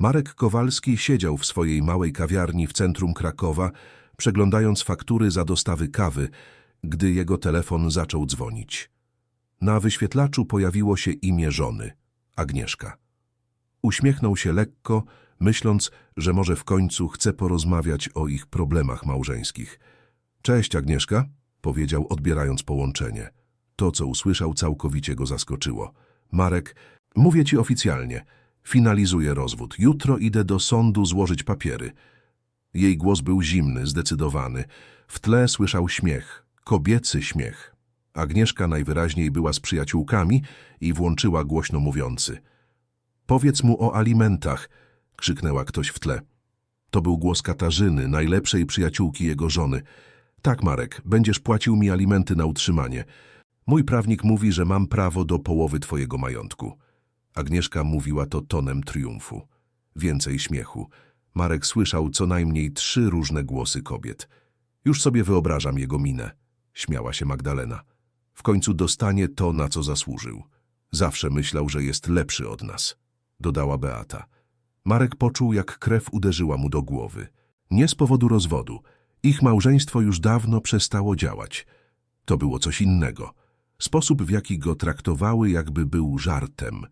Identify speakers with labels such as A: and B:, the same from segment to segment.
A: Marek Kowalski siedział w swojej małej kawiarni w centrum Krakowa, przeglądając faktury za dostawy kawy, gdy jego telefon zaczął dzwonić. Na wyświetlaczu pojawiło się imię żony, Agnieszka. Uśmiechnął się lekko, myśląc, że może w końcu chce porozmawiać o ich problemach małżeńskich. Cześć, Agnieszka, powiedział, odbierając połączenie. To, co usłyszał, całkowicie go zaskoczyło. Marek, mówię ci oficjalnie, finalizuję rozwód. Jutro idę do sądu złożyć papiery. Jej głos był zimny, zdecydowany. W tle słyszał śmiech, kobiecy śmiech. Agnieszka najwyraźniej była z przyjaciółkami i włączyła głośno mówiący. Powiedz mu o alimentach, krzyknęła ktoś w tle. To był głos Katarzyny, najlepszej przyjaciółki jego żony. Tak, Marek, będziesz płacił mi alimenty na utrzymanie. Mój prawnik mówi, że mam prawo do połowy twojego majątku. Agnieszka mówiła to tonem triumfu. Więcej śmiechu. Marek słyszał co najmniej trzy różne głosy kobiet. Już sobie wyobrażam jego minę. Śmiała się Magdalena. W końcu dostanie to, na co zasłużył. Zawsze myślał, że jest lepszy od nas. Dodała Beata. Marek poczuł, jak krew uderzyła mu do głowy. Nie z powodu rozwodu. Ich małżeństwo już dawno przestało działać. To było coś innego. Sposób, w jaki go traktowały, jakby był żartem.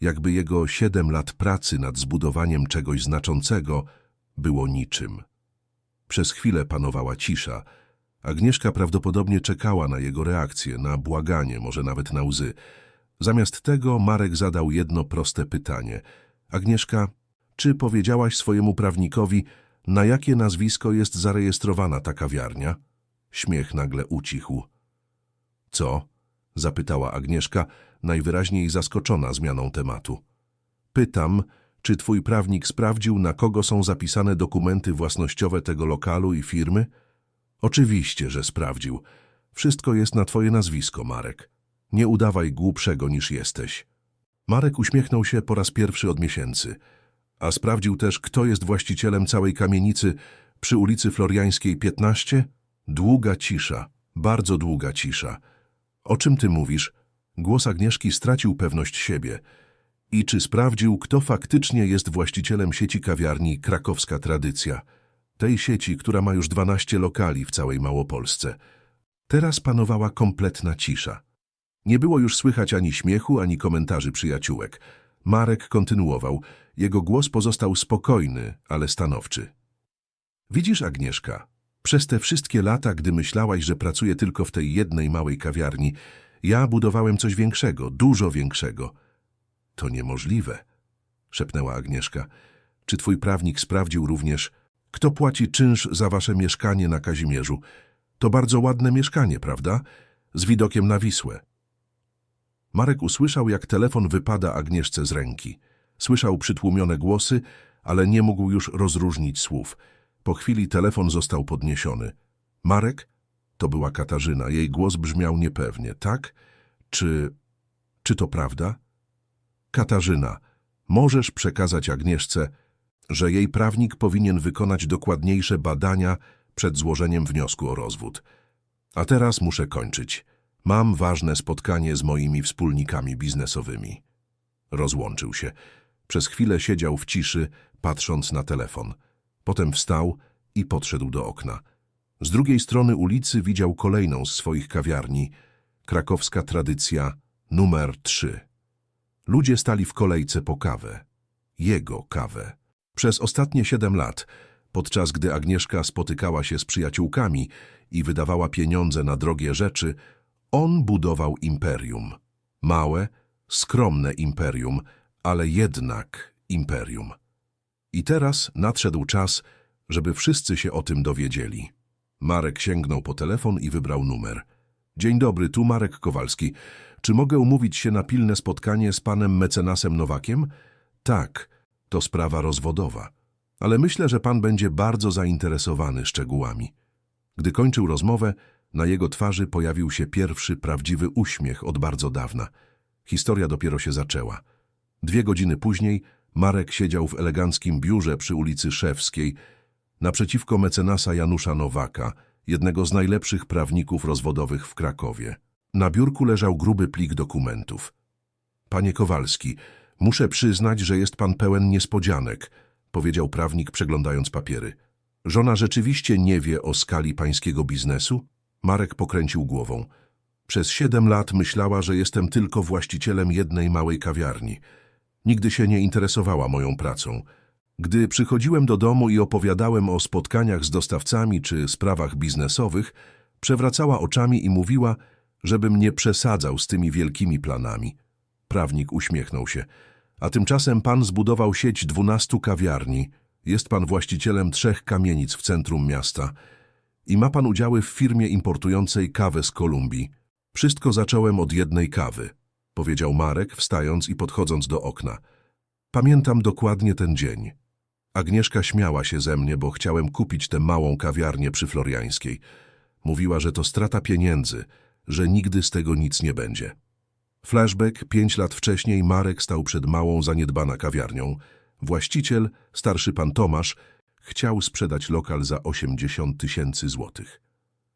A: Jakby jego siedem lat pracy nad zbudowaniem czegoś znaczącego było niczym. Przez chwilę panowała cisza. Agnieszka prawdopodobnie czekała na jego reakcję, na błaganie, może nawet na łzy. Zamiast tego Marek zadał jedno proste pytanie. Agnieszka, czy powiedziałaś swojemu prawnikowi, na jakie nazwisko jest zarejestrowana ta kawiarnia? Śmiech nagle ucichł. Co? zapytała Agnieszka, najwyraźniej zaskoczona zmianą tematu. Pytam, czy twój prawnik sprawdził, na kogo są zapisane dokumenty własnościowe tego lokalu i firmy? Oczywiście, że sprawdził. Wszystko jest na twoje nazwisko, Marek. Nie udawaj głupszego niż jesteś. Marek uśmiechnął się po raz pierwszy od miesięcy, a sprawdził też, kto jest właścicielem całej kamienicy przy ulicy Floriańskiej 15? Długa cisza, bardzo długa cisza. O czym ty mówisz? Głos Agnieszki stracił pewność siebie. I czy sprawdził, kto faktycznie jest właścicielem sieci kawiarni Krakowska Tradycja? Tej sieci, która ma już 12 lokali w całej Małopolsce. Teraz panowała kompletna cisza. Nie było już słychać ani śmiechu, ani komentarzy przyjaciółek. Marek kontynuował. Jego głos pozostał spokojny, ale stanowczy. Widzisz, Agnieszka, przez te wszystkie lata, gdy myślałaś, że pracuję tylko w tej jednej małej kawiarni, ja budowałem coś większego, dużo większego. To niemożliwe, szepnęła Agnieszka. Czy twój prawnik sprawdził również, kto płaci czynsz za wasze mieszkanie na Kazimierzu? To bardzo ładne mieszkanie, prawda? Z widokiem na Wisłę. Marek usłyszał, jak telefon wypada Agnieszce z ręki. Słyszał przytłumione głosy, ale nie mógł już rozróżnić słów. Po chwili telefon został podniesiony. Marek? To była Katarzyna. Jej głos brzmiał niepewnie. Tak? Czy... czy to prawda? Katarzyna, możesz przekazać Agnieszce, że jej prawnik powinien wykonać dokładniejsze badania przed złożeniem wniosku o rozwód. A teraz muszę kończyć. Mam ważne spotkanie z moimi wspólnikami biznesowymi. Rozłączył się. Przez chwilę siedział w ciszy, patrząc na telefon. Potem wstał i podszedł do okna. Z drugiej strony ulicy widział kolejną z swoich kawiarni, krakowska tradycja numer 3. Ludzie stali w kolejce po kawę. Jego kawę. Przez ostatnie siedem lat, podczas gdy Agnieszka spotykała się z przyjaciółkami i wydawała pieniądze na drogie rzeczy, on budował imperium. Małe, skromne imperium, ale jednak imperium. I teraz nadszedł czas, żeby wszyscy się o tym dowiedzieli. Marek sięgnął po telefon i wybrał numer. Dzień dobry, tu Marek Kowalski. Czy mogę umówić się na pilne spotkanie z panem mecenasem Nowakiem? Tak, to sprawa rozwodowa. Ale myślę, że pan będzie bardzo zainteresowany szczegółami. Gdy kończył rozmowę, na jego twarzy pojawił się pierwszy prawdziwy uśmiech od bardzo dawna. Historia dopiero się zaczęła. Dwie godziny później Marek siedział w eleganckim biurze przy ulicy Szewskiej, naprzeciwko mecenasa Janusza Nowaka, jednego z najlepszych prawników rozwodowych w Krakowie. Na biurku leżał gruby plik dokumentów. Panie Kowalski, Muszę przyznać, że jest pan pełen niespodzianek, powiedział prawnik przeglądając papiery. Żona rzeczywiście nie wie o skali pańskiego biznesu? Marek pokręcił głową. Przez siedem lat myślała, że jestem tylko właścicielem jednej małej kawiarni. Nigdy się nie interesowała moją pracą. Gdy przychodziłem do domu i opowiadałem o spotkaniach z dostawcami czy sprawach biznesowych, przewracała oczami i mówiła, żebym nie przesadzał z tymi wielkimi planami. Prawnik uśmiechnął się. A tymczasem pan zbudował sieć dwunastu kawiarni. Jest pan właścicielem trzech kamienic w centrum miasta. I ma pan udziały w firmie importującej kawę z Kolumbii. Wszystko zacząłem od jednej kawy, powiedział Marek, wstając i podchodząc do okna. Pamiętam dokładnie ten dzień. Agnieszka śmiała się ze mnie, bo chciałem kupić tę małą kawiarnię przy Floriańskiej. Mówiła, że to strata pieniędzy, że nigdy z tego nic nie będzie. Flashback, pięć lat wcześniej Marek stał przed małą, zaniedbana kawiarnią. Właściciel, starszy pan Tomasz, chciał sprzedać lokal za 80 tysięcy złotych.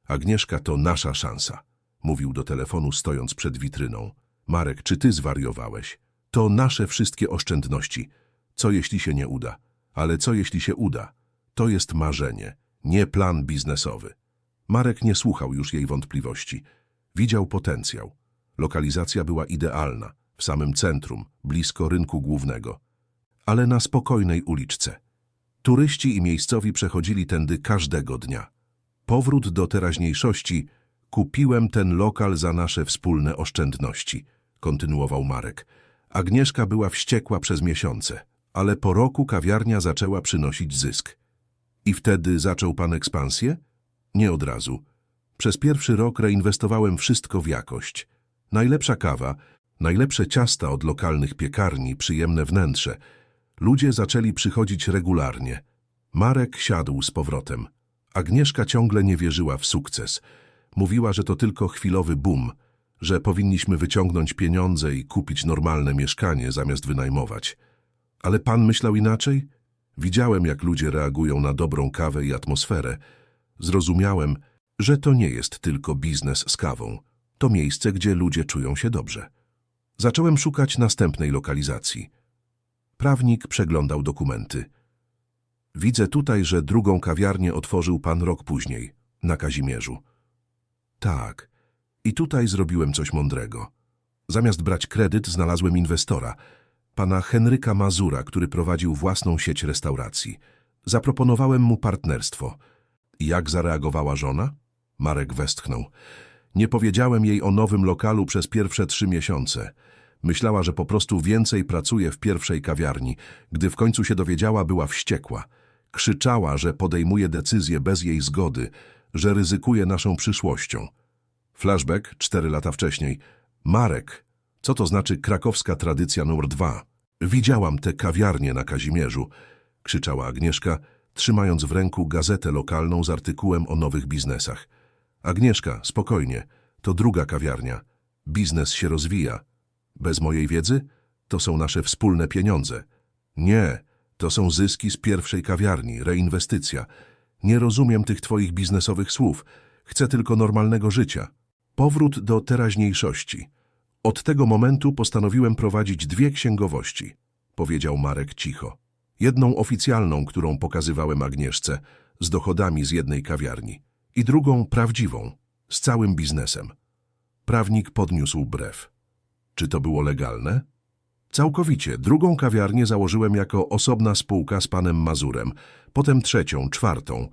A: Agnieszka to nasza szansa, mówił do telefonu stojąc przed witryną. Marek, czy ty zwariowałeś? To nasze wszystkie oszczędności. Co jeśli się nie uda? Ale co jeśli się uda? To jest marzenie, nie plan biznesowy. Marek nie słuchał już jej wątpliwości. Widział potencjał. Lokalizacja była idealna, w samym centrum, blisko rynku głównego, ale na spokojnej uliczce. Turyści i miejscowi przechodzili tędy każdego dnia. Powrót do teraźniejszości. Kupiłem ten lokal za nasze wspólne oszczędności, kontynuował Marek. Agnieszka była wściekła przez miesiące, ale po roku kawiarnia zaczęła przynosić zysk. I wtedy zaczął pan ekspansję? Nie od razu. Przez pierwszy rok reinwestowałem wszystko w jakość. Najlepsza kawa, najlepsze ciasta od lokalnych piekarni, przyjemne wnętrze. Ludzie zaczęli przychodzić regularnie. Marek siadł z powrotem. Agnieszka ciągle nie wierzyła w sukces. Mówiła, że to tylko chwilowy boom, że powinniśmy wyciągnąć pieniądze i kupić normalne mieszkanie zamiast wynajmować. Ale pan myślał inaczej? Widziałem, jak ludzie reagują na dobrą kawę i atmosferę. Zrozumiałem, że to nie jest tylko biznes z kawą. To miejsce, gdzie ludzie czują się dobrze. Zacząłem szukać następnej lokalizacji. Prawnik przeglądał dokumenty. Widzę tutaj, że drugą kawiarnię otworzył pan rok później, na Kazimierzu. Tak. I tutaj zrobiłem coś mądrego. Zamiast brać kredyt, znalazłem inwestora, pana Henryka Mazura, który prowadził własną sieć restauracji. Zaproponowałem mu partnerstwo. Jak zareagowała żona? Marek westchnął. Nie powiedziałem jej o nowym lokalu przez pierwsze trzy miesiące. Myślała, że po prostu więcej pracuje w pierwszej kawiarni. Gdy w końcu się dowiedziała, była wściekła. Krzyczała, że podejmuje decyzję bez jej zgody, że ryzykuje naszą przyszłością. Flashback cztery lata wcześniej. Marek, co to znaczy krakowska tradycja numer dwa? Widziałam tę kawiarnię na Kazimierzu, krzyczała Agnieszka, trzymając w ręku gazetę lokalną z artykułem o nowych biznesach. Agnieszka, spokojnie, to druga kawiarnia. Biznes się rozwija. Bez mojej wiedzy? To są nasze wspólne pieniądze. Nie, to są zyski z pierwszej kawiarni, reinwestycja. Nie rozumiem tych twoich biznesowych słów. Chcę tylko normalnego życia. Powrót do teraźniejszości. Od tego momentu postanowiłem prowadzić dwie księgowości, powiedział Marek cicho. Jedną oficjalną, którą pokazywałem Agnieszce, z dochodami z jednej kawiarni, i drugą prawdziwą, z całym biznesem. Prawnik podniósł brew. Czy to było legalne? Całkowicie. Drugą kawiarnię założyłem jako osobna spółka z panem Mazurem, potem trzecią, czwartą.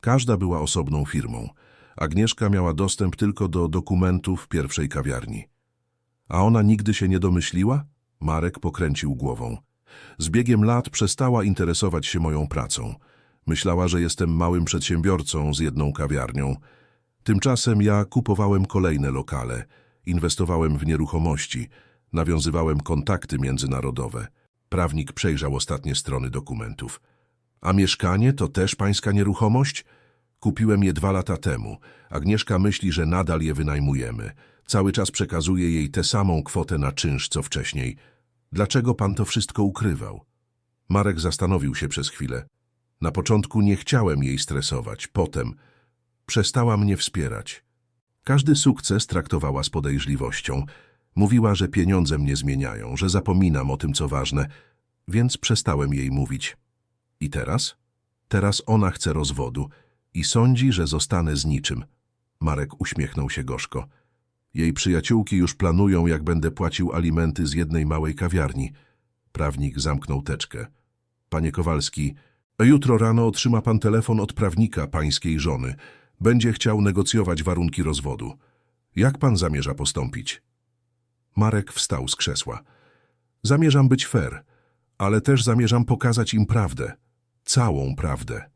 A: Każda była osobną firmą. Agnieszka miała dostęp tylko do dokumentów pierwszej kawiarni. A ona nigdy się nie domyśliła? Marek pokręcił głową. Z biegiem lat przestała interesować się moją pracą. Myślała, że jestem małym przedsiębiorcą z jedną kawiarnią. Tymczasem ja kupowałem kolejne lokale, inwestowałem w nieruchomości, nawiązywałem kontakty międzynarodowe. Prawnik przejrzał ostatnie strony dokumentów. A mieszkanie to też pańska nieruchomość? Kupiłem je dwa lata temu. Agnieszka myśli, że nadal je wynajmujemy. Cały czas przekazuję jej tę samą kwotę na czynsz, co wcześniej. Dlaczego pan to wszystko ukrywał? Marek zastanowił się przez chwilę. Na początku nie chciałem jej stresować, potem przestała mnie wspierać. Każdy sukces traktowała z podejrzliwością. Mówiła, że pieniądze mnie zmieniają, że zapominam o tym, co ważne, więc przestałem jej mówić. I teraz? Teraz ona chce rozwodu i sądzi, że zostanę z niczym. Marek uśmiechnął się gorzko. Jej przyjaciółki już planują, jak będę płacił alimenty z jednej małej kawiarni. Prawnik zamknął teczkę. Panie Kowalski, jutro rano otrzyma pan telefon od prawnika pańskiej żony. Będzie chciał negocjować warunki rozwodu. Jak pan zamierza postąpić? Marek wstał z krzesła. Zamierzam być fair, ale też zamierzam pokazać im prawdę. Całą prawdę.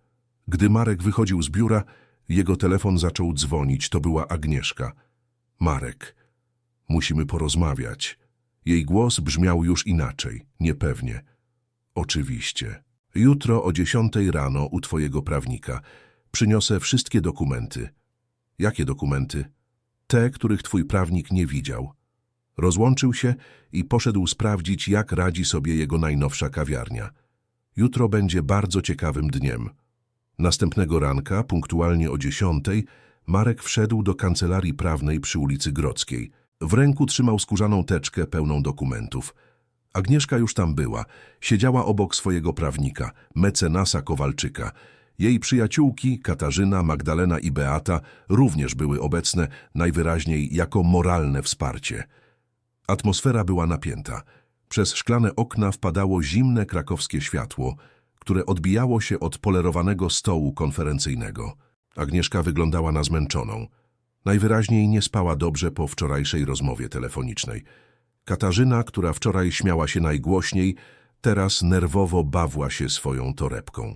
A: Gdy Marek wychodził z biura, jego telefon zaczął dzwonić. To była Agnieszka. Marek, musimy porozmawiać. Jej głos brzmiał już inaczej, niepewnie. Oczywiście. Jutro o dziesiątej rano u twojego prawnika przyniosę wszystkie dokumenty. Jakie dokumenty? Te, których twój prawnik nie widział. Rozłączył się i poszedł sprawdzić, jak radzi sobie jego najnowsza kawiarnia. Jutro będzie bardzo ciekawym dniem. Następnego ranka, punktualnie o dziesiątej, Marek wszedł do kancelarii prawnej przy ulicy Grodzkiej. W ręku trzymał skórzaną teczkę pełną dokumentów. Agnieszka już tam była. Siedziała obok swojego prawnika, mecenasa Kowalczyka. Jej przyjaciółki, Katarzyna, Magdalena i Beata, również były obecne, najwyraźniej jako moralne wsparcie. Atmosfera była napięta. Przez szklane okna wpadało zimne krakowskie światło, które odbijało się od polerowanego stołu konferencyjnego. Agnieszka wyglądała na zmęczoną. Najwyraźniej nie spała dobrze po wczorajszej rozmowie telefonicznej. Katarzyna, która wczoraj śmiała się najgłośniej, teraz nerwowo bawła się swoją torebką.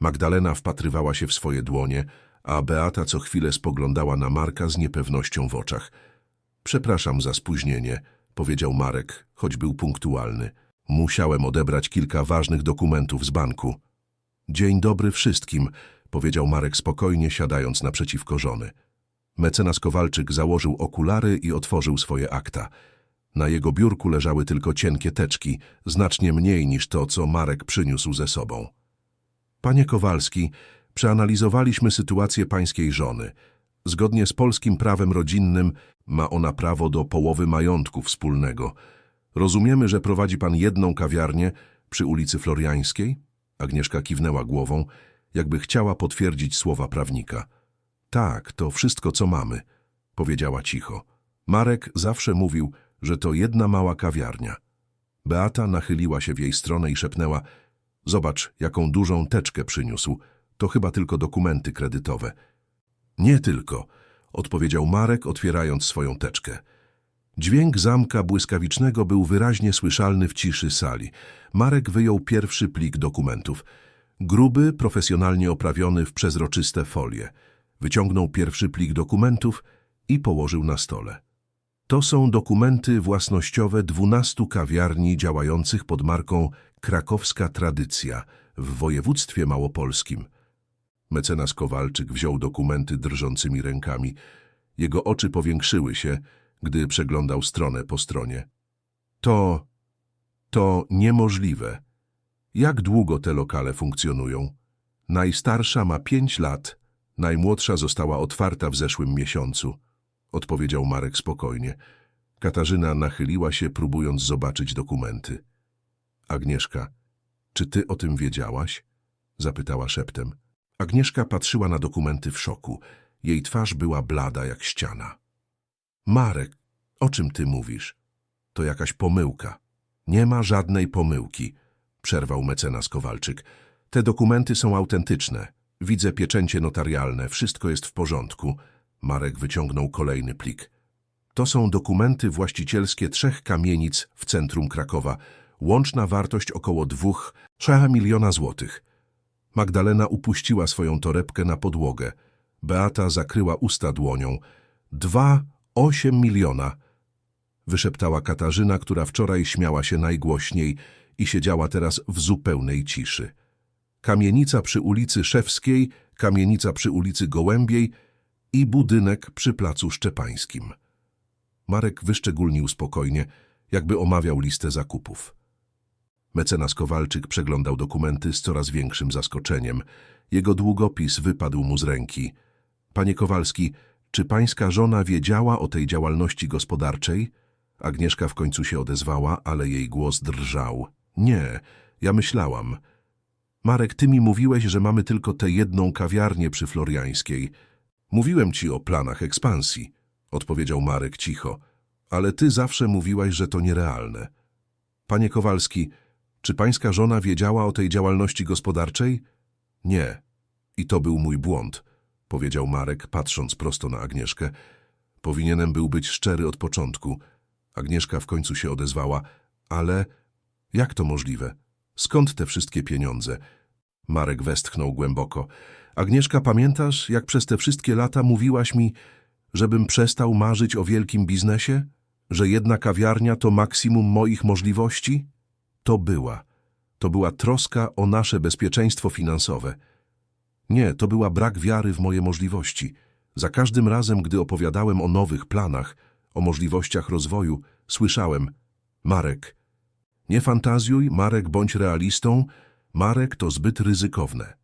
A: Magdalena wpatrywała się w swoje dłonie, a Beata co chwilę spoglądała na Marka z niepewnością w oczach. Przepraszam za spóźnienie, powiedział Marek, choć był punktualny. Musiałem odebrać kilka ważnych dokumentów z banku. Dzień dobry wszystkim, powiedział Marek spokojnie, siadając naprzeciwko żony. Mecenas Kowalczyk założył okulary i otworzył swoje akta. Na jego biurku leżały tylko cienkie teczki, znacznie mniej niż to, co Marek przyniósł ze sobą. Panie Kowalski, przeanalizowaliśmy sytuację pańskiej żony. Zgodnie z polskim prawem rodzinnym ma ona prawo do połowy majątku wspólnego. Rozumiemy, że prowadzi pan jedną kawiarnię przy ulicy Floriańskiej? Agnieszka kiwnęła głową, jakby chciała potwierdzić słowa prawnika. Tak, to wszystko, co mamy, powiedziała cicho. Marek zawsze mówił, że to jedna mała kawiarnia. Beata nachyliła się w jej stronę i szepnęła Zobacz, jaką dużą teczkę przyniósł. To chyba tylko dokumenty kredytowe. Nie tylko, odpowiedział Marek, otwierając swoją teczkę. Dźwięk zamka błyskawicznego był wyraźnie słyszalny w ciszy sali. Marek wyjął pierwszy plik dokumentów. Gruby, profesjonalnie oprawiony w przezroczyste folie. Wyciągnął pierwszy plik dokumentów i położył na stole. To są dokumenty własnościowe dwunastu kawiarni działających pod marką Krakowska Tradycja w województwie małopolskim. Mecenas Kowalczyk wziął dokumenty drżącymi rękami. Jego oczy powiększyły się, gdy przeglądał stronę po stronie. To... to niemożliwe. Jak długo te lokale funkcjonują? Najstarsza ma pięć lat, najmłodsza została otwarta w zeszłym miesiącu, odpowiedział Marek spokojnie. Katarzyna nachyliła się, próbując zobaczyć dokumenty. Agnieszka, czy ty o tym wiedziałaś? Zapytała szeptem. Agnieszka patrzyła na dokumenty w szoku. Jej twarz była blada jak ściana. Marek, o czym ty mówisz? To jakaś pomyłka. Nie ma żadnej pomyłki, przerwał mecenas Kowalczyk. Te dokumenty są autentyczne. Widzę pieczęcie notarialne, wszystko jest w porządku. Marek wyciągnął kolejny plik. To są dokumenty właścicielskie trzech kamienic w centrum Krakowa. Łączna wartość około dwóch, trzech miliona złotych. Magdalena upuściła swoją torebkę na podłogę. Beata zakryła usta dłonią. Dwa, osiem miliona. Wyszeptała Katarzyna, która wczoraj śmiała się najgłośniej i siedziała teraz w zupełnej ciszy. Kamienica przy ulicy Szewskiej, kamienica przy ulicy Gołębiej i budynek przy placu Szczepańskim. Marek wyszczególnił spokojnie, jakby omawiał listę zakupów. Mecenas Kowalczyk przeglądał dokumenty z coraz większym zaskoczeniem. Jego długopis wypadł mu z ręki. Panie Kowalski, czy pańska żona wiedziała o tej działalności gospodarczej? Agnieszka w końcu się odezwała, ale jej głos drżał. Nie, ja myślałam. Marek, ty mi mówiłeś, że mamy tylko tę jedną kawiarnię przy Floriańskiej. Mówiłem ci o planach ekspansji, odpowiedział Marek cicho, ale ty zawsze mówiłaś, że to nierealne. Panie Kowalski, czy pańska żona wiedziała o tej działalności gospodarczej? Nie. I to był mój błąd, powiedział Marek, patrząc prosto na Agnieszkę. Powinienem był być szczery od początku. Agnieszka w końcu się odezwała, ale jak to możliwe? Skąd te wszystkie pieniądze? Marek westchnął głęboko. Agnieszka, pamiętasz, jak przez te wszystkie lata mówiłaś mi, żebym przestał marzyć o wielkim biznesie? Że jedna kawiarnia to maksimum moich możliwości? To była. To była troska o nasze bezpieczeństwo finansowe. Nie, to była brak wiary w moje możliwości. Za każdym razem, gdy opowiadałem o nowych planach, o możliwościach rozwoju, słyszałem Marek, nie fantazjuj, Marek, bądź realistą. Marek, to zbyt ryzykowne.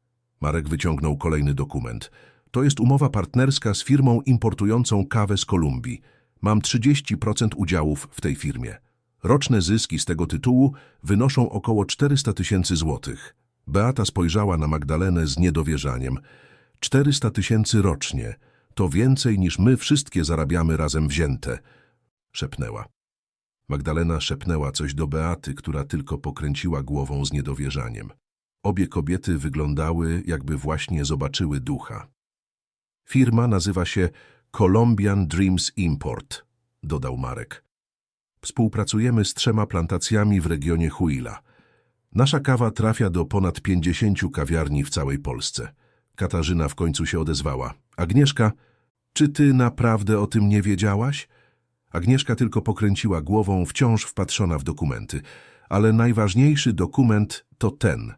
A: Marek wyciągnął kolejny dokument. To jest umowa partnerska z firmą importującą kawę z Kolumbii. Mam 30% udziałów w tej firmie. Roczne zyski z tego tytułu wynoszą około 400 tysięcy złotych. Beata spojrzała na Magdalenę z niedowierzaniem. 400 tysięcy rocznie. To więcej niż my wszystkie zarabiamy razem wzięte. Szepnęła. Magdalena szepnęła coś do Beaty, która tylko pokręciła głową z niedowierzaniem. Obie kobiety wyglądały, jakby właśnie zobaczyły ducha. Firma nazywa się Colombian Dreams Import, dodał Marek. Współpracujemy z trzema plantacjami w regionie Huila. Nasza kawa trafia do ponad 50 kawiarni w całej Polsce. Katarzyna w końcu się odezwała. Agnieszka, czy ty naprawdę o tym nie wiedziałaś? Agnieszka tylko pokręciła głową, wciąż wpatrzona w dokumenty. Ale najważniejszy dokument to ten.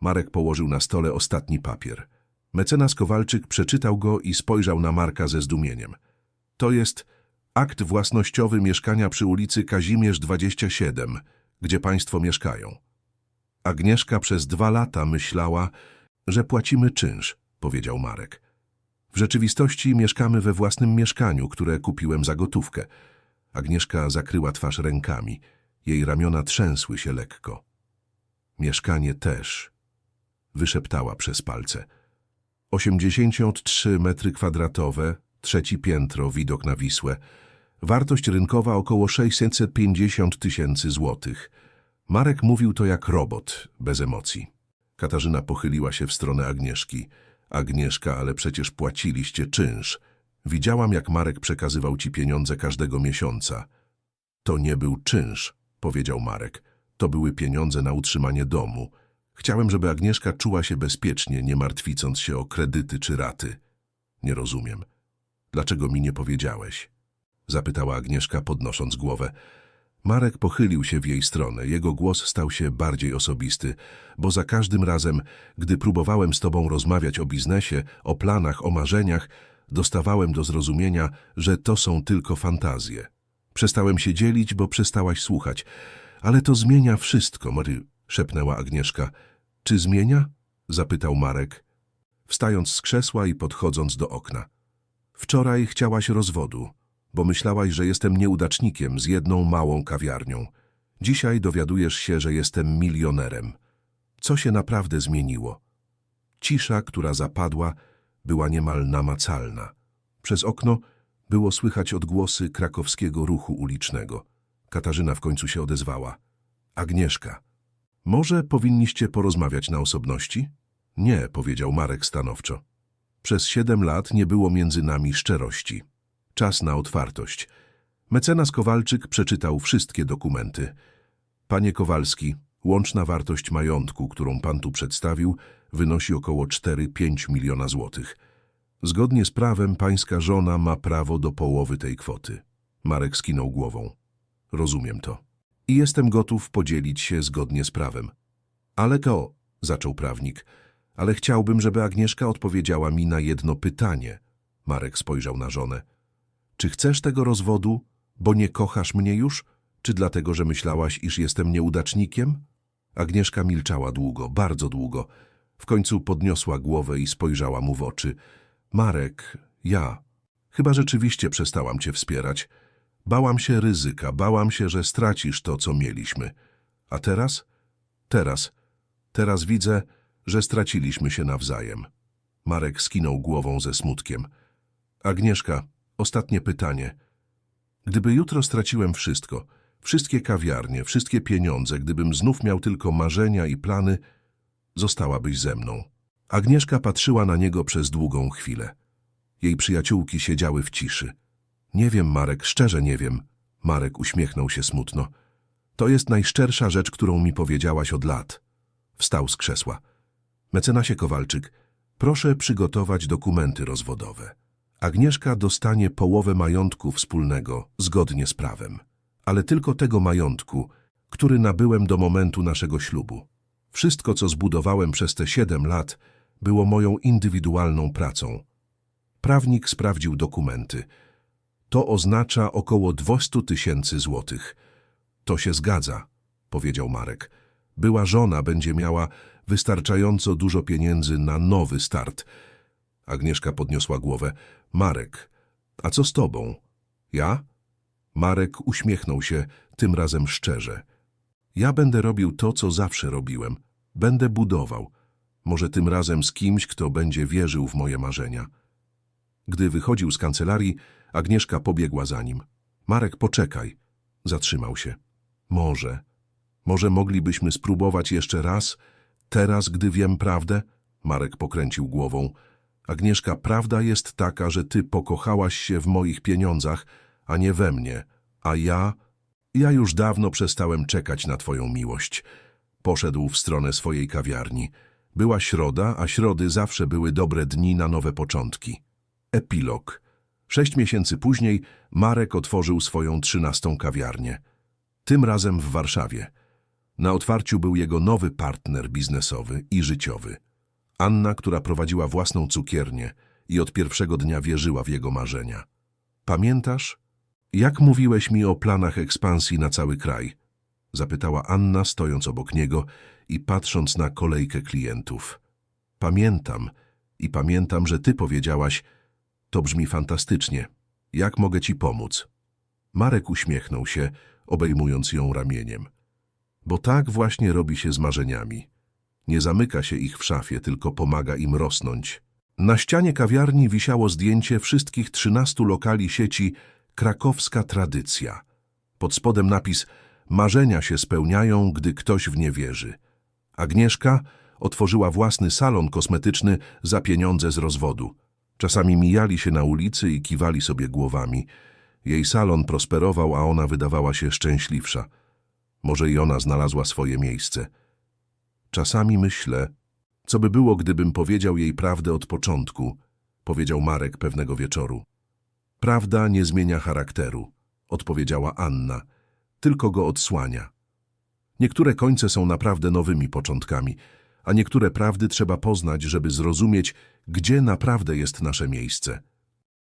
A: Marek położył na stole ostatni papier. Mecenas Kowalczyk przeczytał go i spojrzał na Marka ze zdumieniem. To jest akt własnościowy mieszkania przy ulicy Kazimierz 27, gdzie państwo mieszkają. Agnieszka przez dwa lata myślała, że płacimy czynsz, powiedział Marek. W rzeczywistości mieszkamy we własnym mieszkaniu, które kupiłem za gotówkę. Agnieszka zakryła twarz rękami. Jej ramiona trzęsły się lekko. Mieszkanie też. Wyszeptała przez palce. 83 metry kwadratowe, trzeci piętro, widok na Wisłę. Wartość rynkowa około 650 tysięcy złotych. Marek mówił to jak robot, bez emocji. Katarzyna pochyliła się w stronę Agnieszki. Agnieszka, ale przecież płaciliście czynsz. Widziałam, jak Marek przekazywał ci pieniądze każdego miesiąca. To nie był czynsz, powiedział Marek. To były pieniądze na utrzymanie domu. Chciałem, żeby Agnieszka czuła się bezpiecznie, nie martwicąc się o kredyty czy raty. Nie rozumiem. Dlaczego mi nie powiedziałeś? Zapytała Agnieszka, podnosząc głowę. Marek pochylił się w jej stronę. Jego głos stał się bardziej osobisty, bo za każdym razem, gdy próbowałem z tobą rozmawiać o biznesie, o planach, o marzeniach, dostawałem do zrozumienia, że to są tylko fantazje. Przestałem się dzielić, bo przestałaś słuchać. Ale to zmienia wszystko, Mary, szepnęła Agnieszka. Czy zmienia? zapytał Marek, wstając z krzesła i podchodząc do okna. Wczoraj chciałaś rozwodu, bo myślałaś, że jestem nieudacznikiem z jedną małą kawiarnią. Dzisiaj dowiadujesz się, że jestem milionerem. Co się naprawdę zmieniło? Cisza, która zapadła, była niemal namacalna. Przez okno było słychać odgłosy krakowskiego ruchu ulicznego. Katarzyna w końcu się odezwała. Agnieszka, może powinniście porozmawiać na osobności? Nie, powiedział Marek stanowczo. Przez siedem lat nie było między nami szczerości. Czas na otwartość. Mecenas Kowalczyk przeczytał wszystkie dokumenty. Panie Kowalski, łączna wartość majątku, którą pan tu przedstawił, wynosi około 4-5 miliona złotych. Zgodnie z prawem pańska żona ma prawo do połowy tej kwoty. Marek skinął głową. Rozumiem to. I jestem gotów podzielić się zgodnie z prawem. Ale to, zaczął prawnik, ale chciałbym, żeby Agnieszka odpowiedziała mi na jedno pytanie. Marek spojrzał na żonę. Czy chcesz tego rozwodu, bo nie kochasz mnie już, czy dlatego, że myślałaś, iż jestem nieudacznikiem? Agnieszka milczała długo, bardzo długo. W końcu podniosła głowę i spojrzała mu w oczy. Marek, ja. Chyba rzeczywiście przestałam cię wspierać. Bałam się ryzyka, bałam się, że stracisz to, co mieliśmy. A teraz? Teraz. Teraz widzę, że straciliśmy się nawzajem. Marek skinął głową ze smutkiem. Agnieszka, ostatnie pytanie. Gdyby jutro straciłem wszystko, wszystkie kawiarnie, wszystkie pieniądze, gdybym znów miał tylko marzenia i plany, zostałabyś ze mną. Agnieszka patrzyła na niego przez długą chwilę. Jej przyjaciółki siedziały w ciszy. Nie wiem, Marek, szczerze nie wiem. Marek uśmiechnął się smutno. To jest najszczersza rzecz, którą mi powiedziałaś od lat. Wstał z krzesła. Mecenasie Kowalczyk, proszę przygotować dokumenty rozwodowe. Agnieszka dostanie połowę majątku wspólnego, zgodnie z prawem. Ale tylko tego majątku, który nabyłem do momentu naszego ślubu. Wszystko, co zbudowałem przez te siedem lat, było moją indywidualną pracą. Prawnik sprawdził dokumenty. To oznacza około 200 tysięcy złotych. To się zgadza, powiedział Marek. Była żona będzie miała wystarczająco dużo pieniędzy na nowy start. Agnieszka podniosła głowę. Marek, a co z tobą? Ja? Marek uśmiechnął się, tym razem szczerze. Ja będę robił to, co zawsze robiłem. Będę budował. Może tym razem z kimś, kto będzie wierzył w moje marzenia. Gdy wychodził z kancelarii, Agnieszka pobiegła za nim. Marek, poczekaj. Zatrzymał się. Może. Może moglibyśmy spróbować jeszcze raz? Teraz, gdy wiem prawdę? Marek pokręcił głową. Agnieszka, prawda jest taka, że ty pokochałaś się w moich pieniądzach, a nie we mnie. A ja? Ja już dawno przestałem czekać na twoją miłość. Poszedł w stronę swojej kawiarni. Była środa, a środy zawsze były dobre dni na nowe początki. Epilog. Sześć miesięcy później Marek otworzył swoją trzynastą kawiarnię. Tym razem w Warszawie. Na otwarciu był jego nowy partner biznesowy i życiowy. Anna, która prowadziła własną cukiernię i od pierwszego dnia wierzyła w jego marzenia. Pamiętasz? Jak mówiłeś mi o planach ekspansji na cały kraj? Zapytała Anna, stojąc obok niego i patrząc na kolejkę klientów. Pamiętam i pamiętam, że ty powiedziałaś, to brzmi fantastycznie. Jak mogę ci pomóc? Marek uśmiechnął się, obejmując ją ramieniem. Bo tak właśnie robi się z marzeniami. Nie zamyka się ich w szafie, tylko pomaga im rosnąć. Na ścianie kawiarni wisiało zdjęcie wszystkich trzynastu lokali sieci Krakowska Tradycja. Pod spodem napis Marzenia się spełniają, gdy ktoś w nie wierzy. Agnieszka otworzyła własny salon kosmetyczny za pieniądze z rozwodu. Czasami mijali się na ulicy i kiwali sobie głowami. Jej salon prosperował, a ona wydawała się szczęśliwsza. Może i ona znalazła swoje miejsce. Czasami myślę, co by było, gdybym powiedział jej prawdę od początku, powiedział Marek pewnego wieczoru. Prawda nie zmienia charakteru, odpowiedziała Anna, tylko go odsłania. Niektóre końce są naprawdę nowymi początkami, a niektóre prawdy trzeba poznać, żeby zrozumieć, gdzie naprawdę jest nasze miejsce.